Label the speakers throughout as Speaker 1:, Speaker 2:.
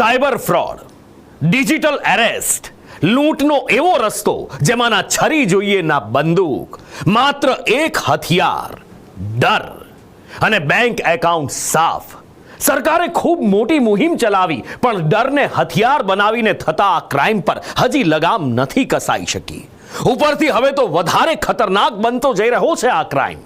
Speaker 1: Cyber fraud, digital arrest, લૂંટનો એવો રસ્તો જેમાંના છરી જોઈએ ના બંદૂક, માત્ર એક હથિયાર, ડર અને બેંક એકાઉન્ટ સાફ. સરકારે ખૂબ મોટી મુહિમ ચલાવી, પણ ડરને હથિયાર બનાવીને થતા આ ક્રાઇમ પર હજી લગામ નથી કસાઈ શકી. ઉપરથી હવે તો વધારે ખતરનાક બનતો જઈ રહ્યો છે આ ક્રાઇમ.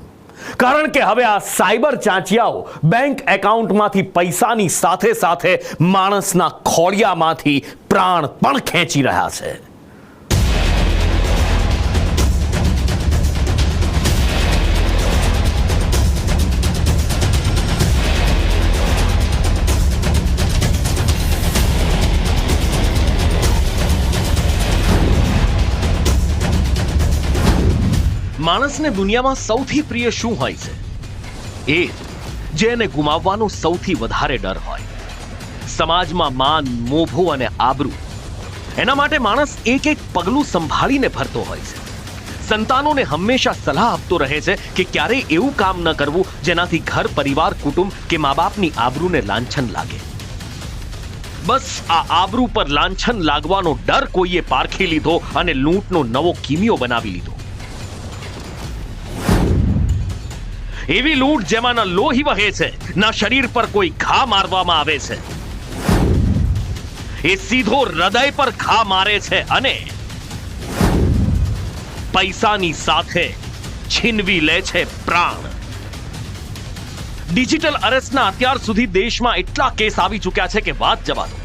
Speaker 1: કારણ કે હવે આ સાયબર ચાંચિયાઓ બેંક એકાઉન્ટમાંથી પૈસાની સાથે સાથે માણસના ખોળિયામાંથી પ્રાણ પણ ખેંચી રહ્યા છે. માણસને દુનિયામાં સૌથી પ્રિય શું હોય છે? એ, જેને ગુમાવવાનો સૌથી વધારે ડર હોય. સમાજમાં માન, મોભો અને આબરૂ. એના માટે માણસ એક એક પગલું સંભાળીને ભરતો હોય છે. સંતાનોને હંમેશા સલાહ આપતો રહે છે કે ક્યારેય એવું કામ ન કરવું જેનાથી ઘર, પરિવાર, કુટુંબ કે મા બાપની આબરૂને લાંછન લાગે. બસ આ આબરૂ પર લાંછન લાગવાનો ડર કોઈએ પારખી લીધો અને લૂંટનો નવો કિમિયો બનાવી લીધો. એવી લૂંટ જેમાંના લોહી વહે છે. ના શરીર પર કોઈ ઘા મારવામાં આવે છે. એ સીધો હૃદય પર ઘા મારે છે અને પૈસાની સાથે છીનવી લે છે પ્રાણ. ડિજિટલ અરેસ્ટના અત્યાર સુધી દેશમાં એટલા કેસ આવી ચૂક્યા છે કે વાત જવા દો.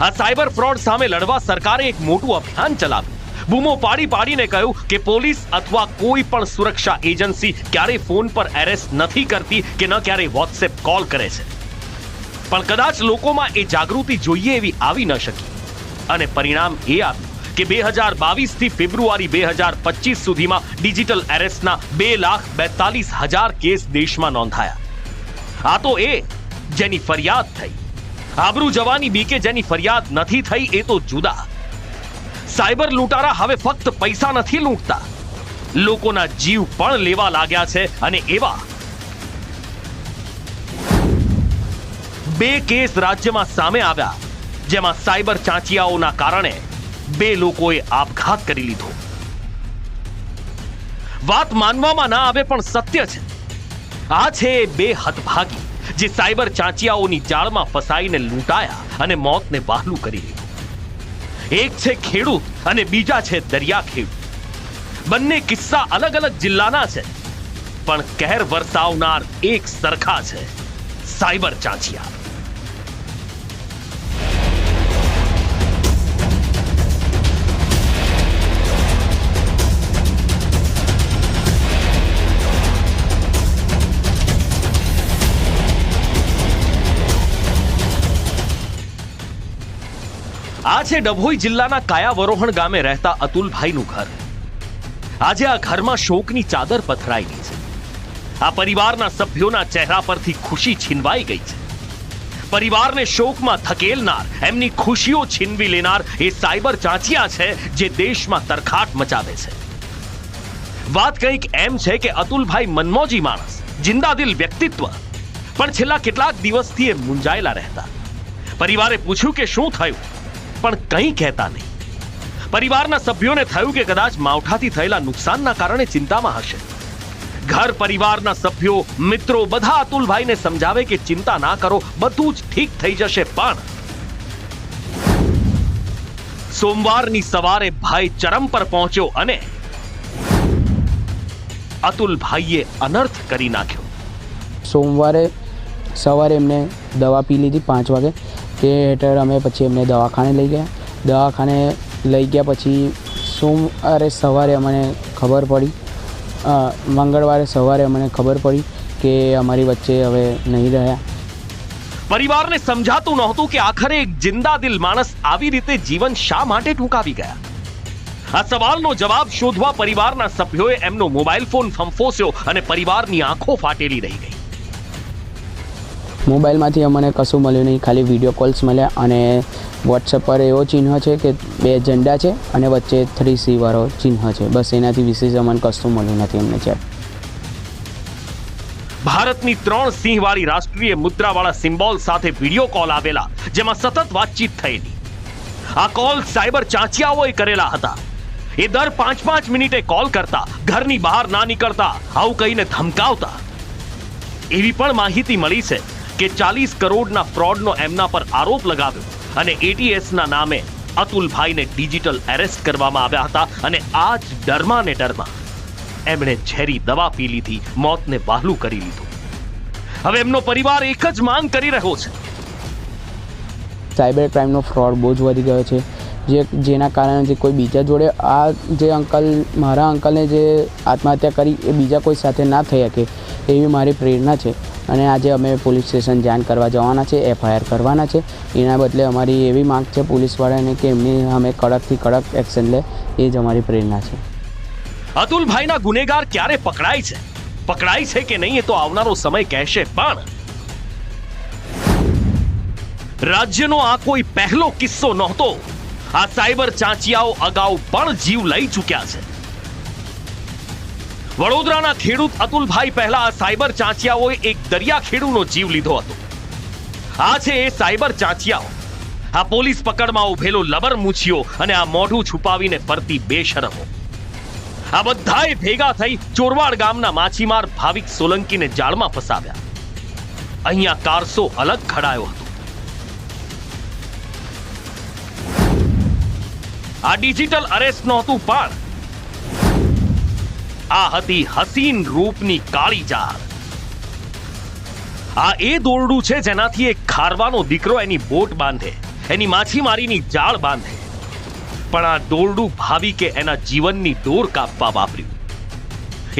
Speaker 1: આ સાયબર ફ્રોડ સામે લડવા સરકારે એક મોટું અભિયાન ચલાવ્યું. બૂમો પાડી પાડીને કહ્યું કે પોલીસ અથવા કોઈ પણ સુરક્ષા એજન્સી ક્યારેય ફોન પર એરેસ્ટ નથી કરતી કે ન ક્યારેય વોટ્સએપ કોલ કરે છે. પણ કદાચ લોકોમાં એ જાગૃતિ જોઈએ એવી આવી ન શકી. અને પરિણામ એ આવ્યું કે બે હજાર બાવીસથી ફેબ્રુઆરી બે હજાર પચીસ સુધીમાં ડિજિટલ એરેસ્ટના બે લાખ બેતાલીસ હજાર કેસ દેશમાં નોંધાયા. આ તો એ જેની ફરિયાદ થઈ. આબરૂ જવાની બીકે જેની ફરિયાદ નથી થઈ એ તો જુદા. સાયબર લૂંટારા હવે ફક્ત પૈસા નથી લૂંટતા. લોકોના જીવ પણ લેવા લાગ્યા છે અને એવા બે કેસ રાજ્યમાં સામે આવ્યા, જેમાં સાયબર ચાંચિયાઓના કારણે બે લોકોએ આપઘાત કરી લીધો. વાત માનવામાં ના આવે પણ સત્ય છે. આ છે બે હતભાગી જે સાયબર ચાંચિયાઓની જાળમાં ફસાઈને લૂંટાયા અને મોતને વહાલું કરી લીધું. એક છે ખેડૂત અને બીજા છે દરિયા ખેડૂત બંને કિસ્સા અલગ અલગ જિલ્લાના છે, પણ કહેર વરસાવનાર એક સરખા છે, સાયબર ચાંચિયા. આ છે ડભોઈ જિલ્લાના કાયાવરોહણ ગામે રહેતા અતુલભાઈનું ઘર. આજે આ ઘરમાં શોકની ચાદર પથરાયેલી છે. આ પરિવારના સભ્યોના ચહેરા પરથી ખુશી છીનવાઈ ગઈ છે. પરિવારને શોકમાં ધકેલનાર, એમની ખુશીઓ છીનવી લેનાર એ સાયબર ચાંચિયા છે જે દેશમાં તરખાટ મચાવે છે. વાત કંઈક એમ છે કે અતુલભાઈ મનમોજી માણસ જિંદાદિલ વ્યક્તિત્વ, પણ છેલ્લા કેટલાક દિવસથી એ મુંજાયેલા રહેતા. પરિવારે પૂછ્યું કે શું થયું? પણ કંઈ કહેતા નહીં. પરિવારના સભ્યોને થયું કે કદાચ માવઠાથી થયેલા નુકસાનના કારણે ચિંતામાં હશે. ઘર પરિવારના સભ્યો, મિત્રો બધા અતુલભાઈને સમજાવે કે ચિંતા ના કરો, બધું જ ઠીક થઈ જશે પણ. સોમવારની સવારે ભાઈ ચરમ પર પહોંચ્યો અને અતુલભાઈએ અનર્થ કરી નાખ્યો.
Speaker 2: સોમવારે સવારે એમને દવા પી લીધી પાંચ વાગે. તે હેઠળ અમે પછી એમને દવાખાને લઈ ગયા. દવાખાને લઈ ગયા પછી સોમવારે સવારે અમને ખબર પડી. મંગળવારે સવારે અમને ખબર પડી કે અમારી વચ્ચે હવે નહીં રહ્યા.
Speaker 1: પરિવારને સમજાતું નહોતું કે આખરે એક જિંદાદિલ માણસ આવી રીતે જીવન શા માટે ટૂંકાવી ગયા? આ સવાલનો જવાબ શોધવા પરિવારના સભ્યોએ એમનો મોબાઈલ ફોન ફંફોસ્યો અને પરિવારની આંખો ફાટેલી રહી ગઈ.
Speaker 2: મોબાઈલમાંથી અમને કશું મળ્યું નહીં, ખાલી વીડિયો કોલ્સ મળ્યા અને વોટ્સઅપ પર એવો ચિહ્ન છે કે બે ઝંડા છે અને વચ્ચે થ્રી સીવાળો ચિહ્ન છે. બસ એનાથી વિશેષ અમને કશું મળ્યું નથી અમને ચેટ
Speaker 1: ભારતની ત્રણ સિંહવાળી રાષ્ટ્રીય મુદ્રાવાળા સિમ્બોલ સાથે વીડિયો કોલ આવેલા, જેમાં સતત વાતચીત થયેલી. આ કોલ સાયબર ચાંચિયાઓએ કરેલા હતા. એ દર પાંચ પાંચ મિનિટે કોલ કરતા, ઘરની બહાર ના નીકળતા, આવું કહીને ધમકાવતા. એવી પણ માહિતી મળી છે. કે ચાલીસ કરોડના ફ્રોડનો એમના પર આરોપ લગાવ્યો અને એટીએસના નામે અતુલભાઈને ડિજિટલ એરેસ્ટ કરવામાં આવ્યા હતા અને આ જ ડરમાં ને ડરમાં એમણે ઝેરી દવા પી લીધી, મોતને વહાલું કરી લીધું. હવે એમનો પરિવાર એક જ માંગ કરી રહ્યો છે.
Speaker 2: સાયબર ક્રાઇમનો ફ્રોડ બહુ જ વધી ગયો છે. જે જેના કારણે જે કોઈ બીજા જોડે આ જે અંકલ, મારા અંકલને જે આત્મહત્યા કરી એ બીજા કોઈ સાથે ના થઈ શકે, એવી મારી પ્રેરણા છે. અને આજે અમે પોલીસ સ્ટેશન જાણ કરવા જવાના છે, એફઆઈઆર કરવાના છે. એના બદલે અમારી એવી માંગ છે પોલીસવાળાને કે એમની અમે કડકથી કડક એક્શન લે, એ જ અમારી પ્રેરણા છે.
Speaker 1: અતુલભાઈના ગુનેગાર ક્યારે પકડાય છે? પકડાય છે કે નહીં એ તો આવનારો સમય કહેશે, પણ રાજ્યનો આ કોઈ પહેલો કિસ્સો નહોતો. આ સાયબર ચાંચિયાઓ અગાઉ પણ જીવ લઈ ચૂક્યા છે. વડોદરાના ખેડૂત અતુલભાઈ પહેલા સાયબર ચાંચિયાઓએ એક દરિયા ખેડૂનો જીવ લીધો હતો. આ છે એ સાયબર ચાંચિયાઓ. આ પોલીસ પકડમાં ઉભેલો લબર મૂછીઓ અને આ મોઢું છુપાવીને ફરતી બેશરમો. આ બધાએ ભેગા થઈ ચોરવાડ ગામના માછીમાર ભાવિક સોલંકીને જાળમાં ફસાવ્યા. અહીંયા કારસો અલગ ખડાયો હતો. આ ડિજિટલ અરેસ્ટ નહોતું પણ આ હતી હસીન રૂપની કાળી જાળ. આ એ દોરડું છે જેનાથી એક ખારવાનો દીકરો એની બોટ બાંધે, એની માછીમારીની જાળ બાંધે. પણ આ દોરડું ભાવિકે એના જીવનની દોર કાપવા વાપર્યું.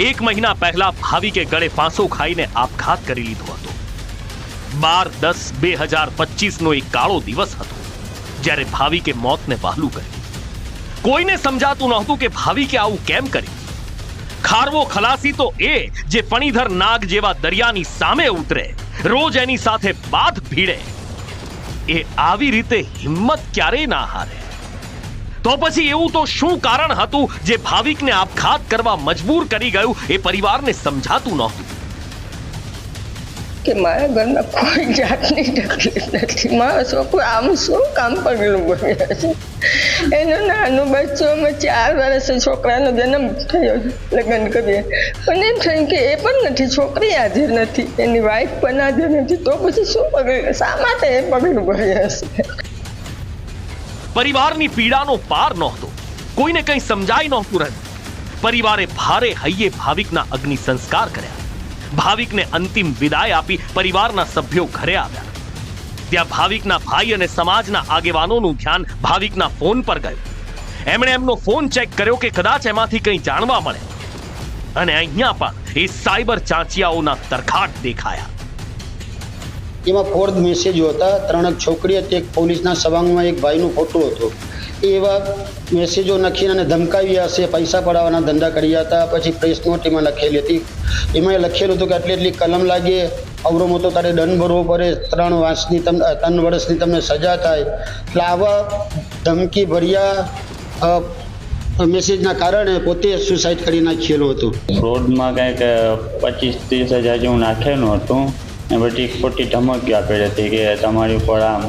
Speaker 1: એક મહિના પહેલા ભાવિકે ગળે ફાંસો ખાઈને આપઘાત કરી લીધો હતો. બાર દસ બે હજાર પચીસનો એક કાળો દિવસ હતો, જ્યારે ભાવિકે મોતને વહાલું કર્યું. કોઈને સમજાતું નહોતું કે ભાવિકે આવું કેમ કર્યું ખારવો ખલાસી તો એ જે ફણીધર નાગ જેવા દરિયાની સામે ઉતરે. રોજ એની સાથે બાથ ભીડે. એ આવી રીતે હિંમત ક્યારેય ના હારે. તો પછી એવું તો શું કારણ હતું જે ભાવિકને આપઘાત કરવા મજબૂર કરી ગયું એ પરિવારને સમજાતું નહોતું?
Speaker 3: કે મારા ઘરમાં કોઈ જાતની તકલીફ નથી. મારો છોકરો આમ શું કામ પગલું ભણ્યા છે? એનો નાનો બચ્ચો અમે ચાર વર્ષે છોકરાનો જન્મ થયો લગ્ન કરીએ પણ એમ થયું કે એ પણ નથી, છોકરી હાજર નથી, એની વાઈફ પણ હાજર નથી, તો પછી શું પગલું? શા માટે એ પગલું ભણ્યા છે?
Speaker 1: પરિવારની પીડાનો પાર નહોતો, કોઈને કંઈ સમજાય નહોતું રહ્યું. પરિવારે ભારે હૈયે ભાવિકના અગ્નિ સંસ્કાર કર્યા. ભાવિકને અંતિમ વિદાય આપી પરિવારના સભ્યો ઘરે આવ્યા. ત્યાં ભાવિકના ભાઈ અને સમાજના આગેવાનોનું ધ્યાન ભાવિકના ફોન પર ગયું. એમણે એમનો ફોન ચેક કર્યો કે કદાચ એમાંથી કંઈ જાણવા મળે. અને અહીંયા પણ એ સાયબર ચાંચિયાઓના તરખાટ દેખાયા.
Speaker 4: એમાં ફોર્થ મેસેજો હતા. ત્રણ છોકરી હતી, એક પોલીસના સવાંગમાં એક ભાઈનો ફોટો હતો. એવા મેસેજો નાખીને અને ધમકાવ્યા હશે, પૈસા પડાવવાના ધંધા કર્યા હતા, પછી પ્રેસ નોટ એમાં લખેલી હતી. એમાં લખેલું હતું કે આટલી એટલી કલમ લાગે અવરોમો તો તારે દંડ ભરવો પડે, ત્રણ વર્ષની તમને ત્રણ વર્ષની તમને સજા થાય. એટલે આવા ધમકી ભર્યા મેસેજના કારણે પોતે સુસાઇડ કરી નાખેલું હતું.
Speaker 5: ફ્રોડમાં કંઈક પચીસ ત્રીસ હજાર જેવું નાખેલું હતું, ને બધી ખોટી ધમકી આપેલી હતી કે તમારી ઉપર આમ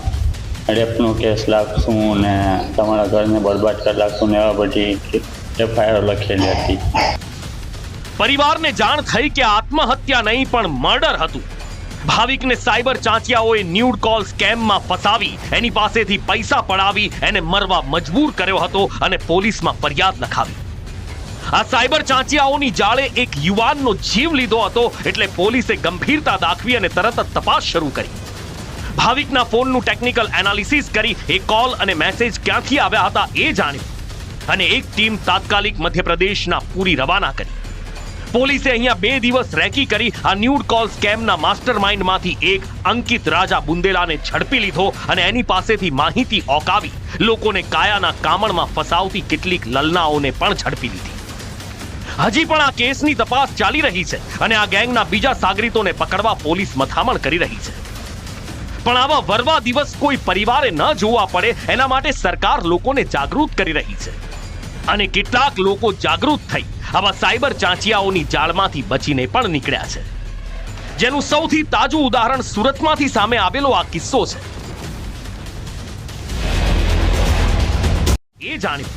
Speaker 5: રેપનો કેસ લાગશું ને તમારા ઘરને બરબાદ લાગશું ને એવા બધી એફઆઈઆર લખેલી હતી.
Speaker 1: પરિવારને જાણ થઈ કે આત્મહત્યા નહીં, પણ મર્ડર હતું. ભાવિકને સાયબર ચાંચિયાઓએ ન્યૂડ કોલ સ્કેમમાં ફસાવી, એની પાસેથી પૈસા પડાવી, એને મરવા મજબૂર કર્યો હતો અને પોલીસમાં ફરિયાદ લખાવી આ સાયબર ચાંચિયાઓની જાળે એક યુવાનનો જીવ લીધો હતો, એટલે પોલીસે ગંભીરતા દાખવી અને તરત જ તપાસ શરૂ કરી. ભાવિકના ફોનનું ટેકનિકલ એનાલિસિસ કરી એ કોલ અને મેસેજ ક્યાંથી આવ્યા હતા એ જાણ્યું. અને એક ટીમ તાત્કાલિક મધ્યપ્રદેશના પૂરી રવાના કરી. પોલીસે અહીંયા બે દિવસ રેકી કરી આ ન્યૂડ કોલ સ્કેમના માસ્ટરમાઇન્ડમાંથી એક અંકિત રાજા બુંદેલાને ઝડપી લીધો અને એની પાસેથી માહિતી ઓકાવી. લોકોને કાયાના કામણમાં ફસાવતી કેટલીક લલનાઓને પણ ઝડપી લીધી. હજી પણ આ કેસની તપાસ ચાલી રહી છે અને આ ગેંગના બીજા સાગરીતોને પકડવા પોલીસ મથામણ કરી રહી છે. પણ આવા વરવા દિવસ કોઈ પરિવારે ન જોવા પડે, એના માટે સરકાર લોકોને જાગૃત કરી રહી છે. અને કેટલાક લોકો જાગૃત થઈ આવા સાયબર ચાંચિયાઓની જાળમાંથી બચીને પણ નીકળ્યા છે. જેનું સૌથી તાજું ઉદાહરણ સુરતમાંથી સામે આવેલો આ કિસ્સો છે. એ જાણ્યું.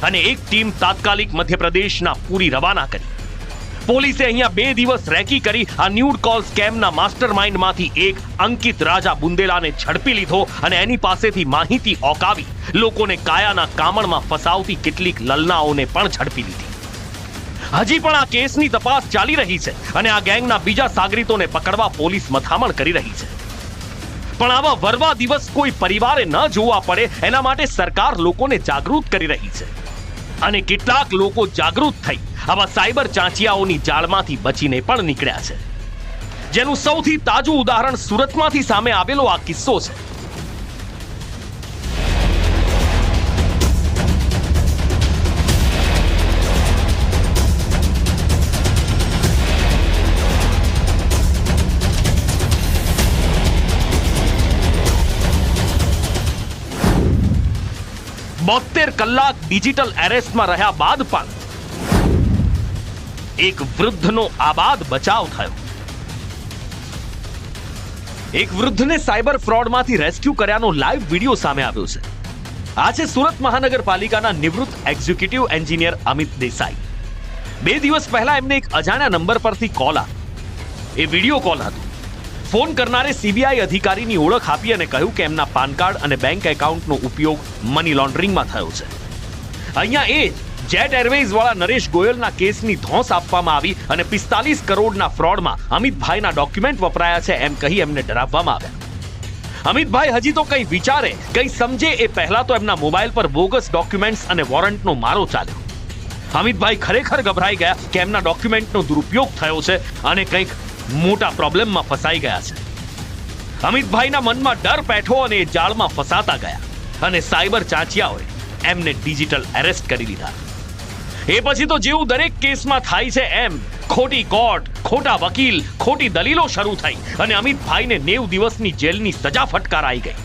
Speaker 1: અને એક ટીમ તાત્કાલિક મધ્યપ્રદેશના પૂરી રવાના કરી. પોલીસે અહીંયા બે દિવસ રેકી કરી આ ન્યૂડ કોલ સ્કેમના માસ્ટરમાઇન્ડમાંથી એક અંકિત રાજા બુંદેલાને ઝડપી લીધો અને એની પાસેથી માહિતી ઓકાવી. લોકોને કાયાના કામણમાં ફસાવતી કેટલીક લલનાઓને પણ ઝડપી લીધી. હજી પણ આ કેસની તપાસ ચાલી રહી છે અને આ ગેંગના બીજા સાગરીતોને પકડવા પોલીસ મથામણ કરી રહી છે. પણ આવા વરવા દિવસ કોઈ પરિવારે ન જોવા પડે, એના માટે સરકાર લોકોને જાગૃત કરી રહી છે. અને કેટલાક લોકો જાગૃત થઈ આવા સાયબર ચાંચિયાઓની જાળમાંથી બચીને પણ નીકળ્યા છે. જેનું સૌથી તાજું ઉદાહરણ સુરતમાંથી સામે આવેલો આ કિસ્સો છે. બોતેર કલાક ડિજિટલ એરેસ્ટમાં રહ્યા બાદ પણ એક વૃદ્ધનો આબાદ બચાવ થયો. એક વૃદ્ધને સાયબર ફ્રોડમાંથી રેસ્ક્યુ કર્યાનો લાઈવ વિડિયો સામે આવ્યો છે. આ છે સુરત મહાનગરપાલિકાના નિવૃત્ત એક્ઝિક્યુટિવ એન્જિનિયર અમિત દેસાઈ. બે દિવસ પહેલા એમને એક અજાણ્યા નંબર પરથી કોલ આવ્યો એ વિડિયો કોલ હતો. ફોન કરનારે સીબીઆઈ અધિકારીની ઓળખ આપી અને કહ્યું કે એમના પાન કાર્ડ અને બેંક એકાઉન્ટનો ઉપયોગ મની લોન્ડરિંગમાં થયો છે. અહીંયા એ જ, જેટ એરવેઝ વાળા નરેશ ગોયલના કેસની ધોંસ આપવામાં આવી અને પિસ્તાલીસ કરોડના ફ્રોડમાં અમિતભાઈના ડોક્યુમેન્ટ વપરાયા છે એમ કહી એમને ડરાવવામાં આવ્યા. અમિતભાઈ હજી તો કંઈ વિચારે, કંઈ સમજે એ પહેલા તો એમના મોબાઈલ પર બોગસ ડોક્યુમેન્ટ્સ અને વોરંટનો મારો ચાલ્યો. અમિતભાઈ ખરેખર ગભરાઈ ગયા કે એમના ડોક્યુમેન્ટનો દુરુપયોગ થયો છે અને કંઈક મોટા પ્રોબ્લેમમાં ફસાઈ ગયા છે. અમિતભાઈના મનમાં ડર બેઠો અને એ જાળમાં ફસાતા ગયા અને સાયબર ચાંચિયાઓએ એમને ડિજિટલ એરેસ્ટ કરી લીધા એ પછી તો જેવું દરેક કેસમાં થાય છે એમ, ખોટી કોર્ટ, ખોટા વકીલ, ખોટી દલીલો શરૂ થઈ અને અમિતભાઈને નેવ દિવસની જેલની સજા ફટકારાઈ ગઈ.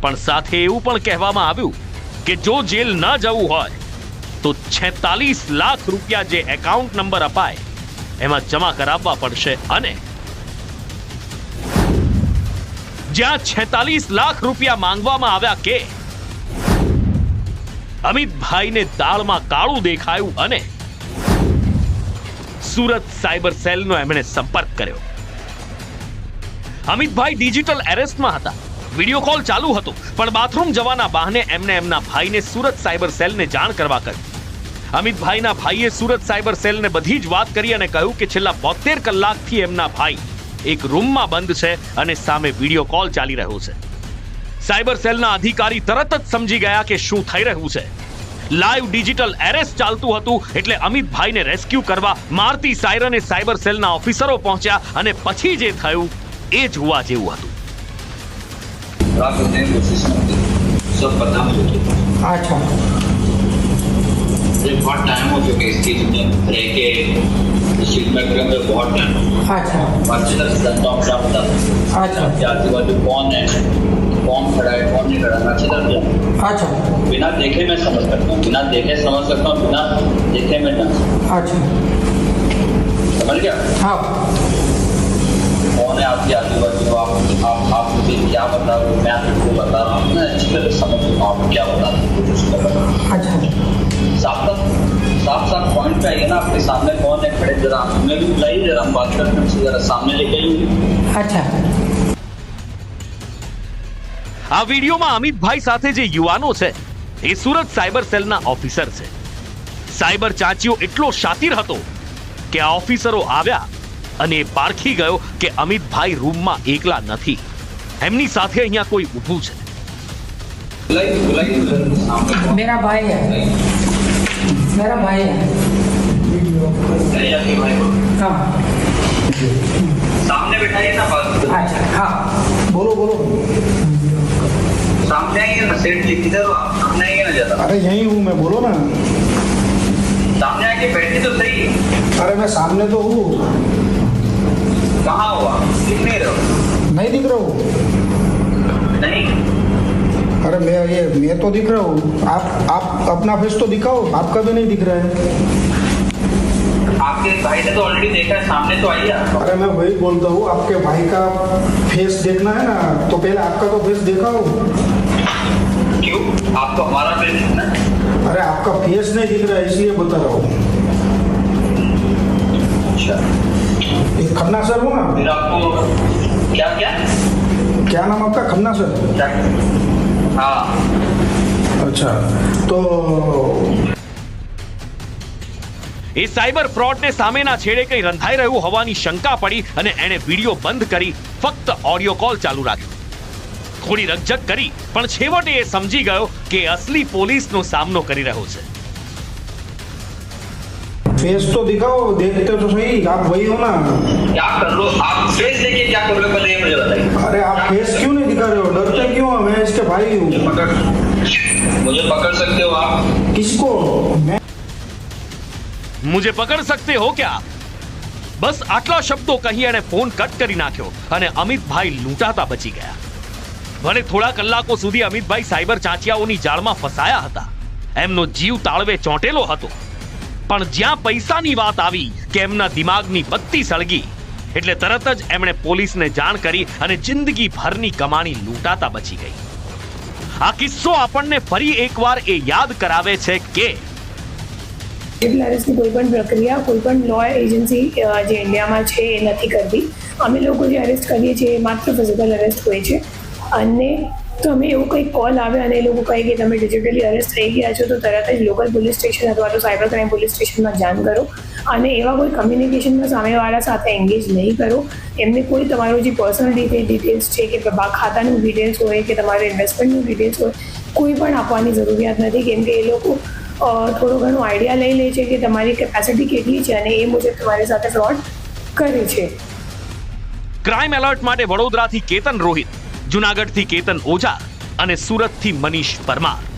Speaker 1: પણ સાથે એવું પણ કહેવામાં આવ્યું કે જો જેલ ન જવું હોય, તો છેતાલીસ લાખ રૂપિયા જે એકાઉન્ટ નંબર અપાય એમાં જમા કરાવવા પડશે અને જ્યાં છેતાલીસ લાખ રૂપિયા માંગવામાં આવ્યા કે અમિતભાઈને દાળમાં કાળું દેખાયું અને સુરત સાયબર સેલનો એમણે સંપર્ક કર્યો. અમિતભાઈ ડિજિટલ એરેસ્ટમાં હતા. વીડિયો કોલ ચાલુ હતો, પણ બાથરૂમ જવાના બહાને એમને એમના ભાઈને સુરત સાયબર સેલને જાણ કરવા કહ્યું. અમિતભાઈના ભાઈએ સુરત સાયબર સેલને બધી જ વાત કરી અને કહ્યું કે છેલ્લા બોતેર કલાકથી એમના ભાઈ એક રૂમમાં બંધ છે અને સામે વિડીયો કોલ ચાલી રહ્યો છે સાયબર સેલના અધિકારી તરત જ સમજી ગયા કે શું થઈ રહ્યું છે લાઈવ ડિજિટલ એરેસ્ટ ચાલતું હતું એટલે અમિતભાઈને રેસ્ક્યુ કરવા મારતી સાયરને સાયબર સેલના ઓફિસરો પહોંચ્યા અને પછી જે થયું એ જોવા જેવું હતું
Speaker 6: रात होते हैं कोशिश करते हैं सब पता मुझे
Speaker 7: अच्छा
Speaker 6: मुझे बहुत टाइम हो चुका है इस चीज़ में रह के। इस चीज़ में करे मुझे बहुत टाइम
Speaker 7: अच्छा।
Speaker 6: से जानता हूँ
Speaker 7: अच्छा।
Speaker 6: कि आजू बाजू कौन है कौन खड़ा है कौन नहीं खड़ा है मैं अच्छी तरह
Speaker 7: अच्छा।
Speaker 6: बिना देखे मैं समझ सकता हूँ बिना देखे समझ सकता हूँ बिना देखे मैं जान
Speaker 7: अच्छा।
Speaker 6: समझ गया?
Speaker 7: हाँ।
Speaker 6: कौन है आपके आजू बाजू आप आप आप मुझे क्या बता रहे हो मैं आपको बता रहा हूँ मैं अच्छी तरह से समझ सकता हूँ आप क्या बता रहे हो कुछ उसको बता रहा हूँ
Speaker 7: अच्छा
Speaker 6: साफ साफ साफ साफ पॉइंट पे आइए ना आपके सामने कौन है खड़े जरा हमें भी बुलाइए जरा हम बात करते हैं जरा सामने लेके आइए
Speaker 7: अच्छा
Speaker 1: આ વિડીયોમાં અમિતભાઈ સાથે જે યુવાનો છે એ સુરત સાયબર સેલના ઓફિસર છે સાયબર ચાંચીઓ એટલો શાતિર હતો કે આ ઓફિસરો આવ્યા અને એ પારખી ગયો કે અમિતભાઈ રૂમમાં એકલા નથી એમની સાથે અહીંયા કોઈ ઊભું છે
Speaker 6: बुलाइए बुलाइए बुलाइए, सामने कौन
Speaker 7: मेरा भाई है मेरा भाई है
Speaker 6: है आपके भाई को
Speaker 7: हाँ
Speaker 6: सामने बैठाइए ना बात
Speaker 7: अच्छा हाँ बोलो बोलो
Speaker 6: सामने आइए ना सेठ जी किधर हो आप सामने आइए ना जरा
Speaker 8: अरे यहीं हूँ मैं बोलो ना
Speaker 6: सामने आके बैठे तो सही
Speaker 8: अरे मैं सामने तो हूँ
Speaker 6: कहाँ हो आप दिख नहीं रहे हो
Speaker 8: नहीं दिख रहा हूँ।
Speaker 6: नहीं।
Speaker 8: अरे मैं ये मैं तो दिख रहा हूँ। आप आप अपना फेस तो दिखाओ। आपका भी नहीं दिख रहा है।
Speaker 6: आपके भाई ने तो ऑलरेडी देखा है सामने तो आइए आप
Speaker 8: अरे मैं वही बोलता हूँ आपके भाई का फेस देखना है ना तो पहले आपका तो फेस देखा हो
Speaker 6: क्यों आपको हमारा फेस दिखना है?
Speaker 8: अरे आपका फेस नहीं दिख रहा है इसलिए बता रहा हूँ।
Speaker 6: अच्छा
Speaker 8: ये खन्ना सर हो ना
Speaker 6: फिर आपको क्या क्या
Speaker 8: क्या नाम आपका खन्ना सर
Speaker 6: क्या हाँ
Speaker 8: अच्छा तो
Speaker 1: એ સાયબર ફ્રોડને સામેના છેડે કંઈ રંધાઈ રહ્યું હોવાની શંકા પડી અને એણે વિડીયો બંધ કરી ફક્ત ઓડિયો કોલ ચાલુ રાખ્યો થોડી રકઝક કરી પણ છેવટે એ સમજી ગયો કે એ અસલી પોલીસનો સામનો કરી રહ્યો છે
Speaker 8: फेस तो दिखाओ देखते तो सही आप वही हो ना
Speaker 6: क्या कर लो आप फेस देखिए क्या कर लो पहले ये मुझे बताइए
Speaker 8: अरे आप फेस क्यों नहीं दिखा रहे हो डरते क्यों हो मैं इसके भाई हूँ
Speaker 6: पकड़ मुझे पकड़ सकते हो आप
Speaker 8: किसको मैं
Speaker 1: મુજે પકડ સકતે હો ક્યા બસ આટલા શબ્દો કહી એણે ફોન કટ કરી નાખ્યો અને અમિતભાઈ લૂંટાતા બચી ગયા ભલે થોડા કલાકો સુધી અમિતભાઈ સાયબર ચાંચિયાઓની જાળમાં ફસાયા હતા એમનો જીવ તાળવે ચોંટેલો હતો પણ જ્યાં પૈસાની વાત આવી કે એમના દિમાગની બત્તી સળગી? એટલે તરત જ એમણે પોલીસને જાણ કરી અને જિંદગી ભરની કમાણી લૂંટાતા બચી ગઈ. આ કિસ્સો આપણને ફરી એકવાર એ યાદ કરાવે છે કે
Speaker 9: ડિજિટલ કોઈ પણ પ્રક્રિયા, કોઈ પણ લો એજન્સી જે ઇન્ડિયામાં છે એ નથી કરતી. અમે લોકો જે અરેસ્ટ કરીએ છીએ એ માત્ર ફિઝિકલ અરેસ્ટ હોય છે. અને તમે એવું કંઈક કોલ આવે અને એ લોકો કહે કે તમે ડિજિટલી અરેસ્ટ થઈ ગયા છો, તો તરત જ લોકલ પોલીસ સ્ટેશન અથવા તો સાયબર ક્રાઇમ પોલીસ સ્ટેશનમાં જાણ કરો. અને એવા કોઈ કમ્યુનિકેશનમાં સામેવાળા સાથે એન્ગેજ નહીં કરો. એમને કોઈ તમારું જે પર્સનલ ડિટેલ્સ છે કે ખાતાનું ડિટેલ્સ હોય કે તમારું ઇન્વેસ્ટમેન્ટનું ડિટેલ્સ હોય, કોઈ પણ આપવાની જરૂરિયાત નથી. કેમ કે એ લોકો થોડો ઘણો આઈડિયા લઈ લે છે કે તમારી કેપેસિટી કેટલી છે અને એ મુજબ તમારી સાથે ફ્રોડ કરે છે.
Speaker 1: ક્રાઇમ એલર્ટ માટે વડોદરાથી કેતન રોહિત. જુનાગઢથી કેતન ઓઝા અને સુરતથી મનીષ પરમાર.